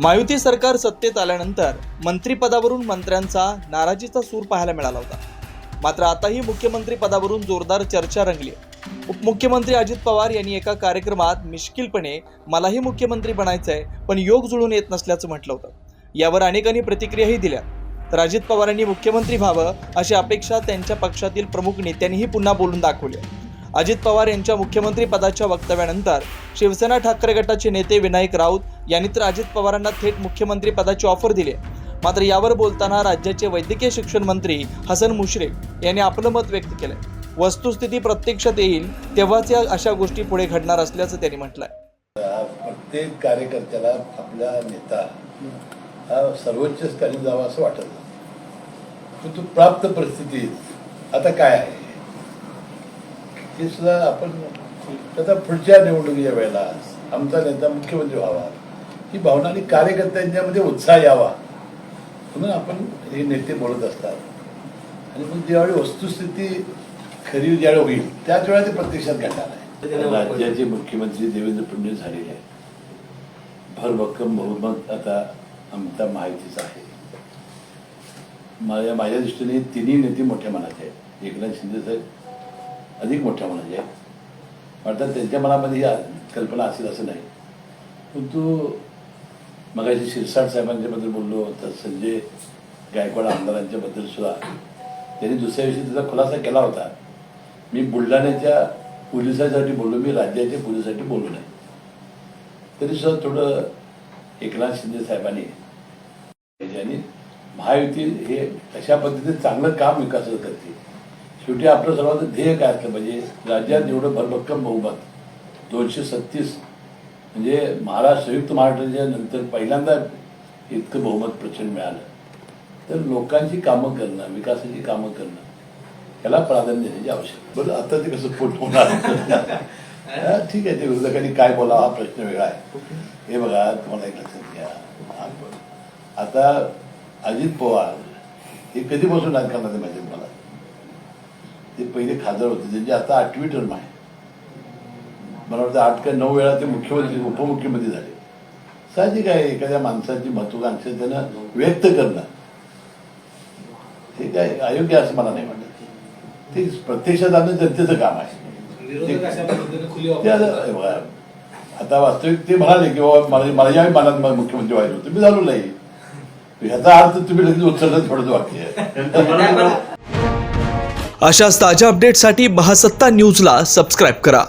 महायुती सरकार सत्तेत आल्यानंतर मंत्रिपदावरून मंत्र्यांचा नाराजीचा सूर पाहायला मिळाला होता. मात्र आताही मुख्यमंत्री पदावरून जोरदार चर्चा रंगली. उपमुख्यमंत्री अजित पवार यांनी एका कार्यक्रमात मिश्किलपणे मलाही मुख्यमंत्री बनायचंय पण योग जुळून येत नसल्याचं म्हटलं होतं. यावर अनेकांनी प्रतिक्रियाही दिल्या. तर अजित पवारांनी मुख्यमंत्री व्हावं अशी अपेक्षा त्यांच्या पक्षातील प्रमुख नेत्यांनीही पुन्हा बोलून दाखवली. अजित पवार यांच्या मुख्यमंत्री पदाच्या वक्तव्यानंतर शिवसेना ठाकरे गटाचे नेते विनायक राऊत यांनी तर अजित पवारांना थेट मुख्यमंत्री पदाची ऑफर दिली मात्र यावर बोलताना राज्याचे वैद्यकीय शिक्षण मंत्री हसन मुश्रीफ यांनी आपलं मत व्यक्त केलंय. वस्तुस्थिती प्रत्यक्षात येईल तेव्हाच या अशा गोष्टी पुढे घडणार असल्याचं त्यांनी म्हटलंय. प्रत्येक कार्यकर्त्याला आपला नेता हा सर्वोच्च स्थानी जावा असं वाटत प्राप्त परिस्थितीत आता काय आहे? हे सुद्धा आपण आता पुढच्या निवडणुकीच्या वेळेला आमचा नेता मुख्यमंत्री व्हावा. ही भावना आणि कार्यकर्त्यांच्यामध्ये उत्साह यावा म्हणून आपण हे नेते बोलत असतात. आणि मग ज्यावेळी वस्तुस्थिती खरी ज्यावेळी होईल त्याच वेळा ते प्रत्यक्षात घडणार आहे. राज्याचे मुख्यमंत्री देवेंद्र फडणवीस झालेले आहेत. भरभक्कम बहुमत आता आमचा माहितीच आहे. माझ्या माझ्या दृष्टीने तिन्ही नेते मोठ्या मनाचे आहेत. एकनाथ शिंदे साहेब अधिक मोठ्या म्हणजे अर्थात त्यांच्या मनामध्ये ही कल्पना असेल असं नाही. परंतु मगाशी शिरसाट साहेबांच्याबद्दल बोललो तर संजय गायकवाड आमदारांच्याबद्दल सुद्धा. त्यांनी दुसऱ्या दिवशी त्याचा खुलासा केला होता. मी बुलढाण्याच्या पोलिसांसाठी बोललो मी राज्याच्या पोलिसांसाठी बोललो नाही. तरी सुद्धा थोडं एकनाथ शिंदे साहेबांनी आणि महायुती हे अशा पद्धतीने चांगलं काम विकास करते शेवटी आपलं सर्वांचं ध्येय काय असलं पाहिजे राज्यात एवढं भरभक्कम बहुमत दोनशे सत्तीस म्हणजे महाराष्ट्र संयुक्त महाराष्ट्राच्या नंतर पहिल्यांदा इतकं बहुमत प्रचंड मिळालं. तर लोकांची कामं करणं विकासाची कामं करणं याला प्राधान्य देण्याची आवश्यक बरं आता ते कसं पोट होणार? ठीक आहे ते विरोधकांनी काय बोलावं हा प्रश्न वेगळा आहे. हे बघा तुम्हाला एक लक्षात घ्या. आता अजित पवार हे कधीपासून राजकारणात माहिती मला ते पहिले खासदार होते. त्यांची आता आठवी टर्म आहे. मला वाटतं आठ का नऊ वेळा ते मुख्यमंत्री उपमुख्यमंत्री झाले. साहजिक आहे एखाद्या माणसाची महत्वाकांक्षा त्यानं व्यक्त करणं. हे काय अयोग्य असं मला नाही वाटत. ते प्रत्यक्षात आणणं जनतेचं काम आहे. आता- हे वास्तविक ते म्हणाले की बाबा मला मनात मुख्यमंत्री व्हायचं होतं. मी झालो नाही. ह्याचा अर्थ तुम्ही लगेच उचलत थोडं वाक्य आहे. अशाच ताज्या अपडेटसाठी महासत्ता न्यूजला सबस्क्राईब करा.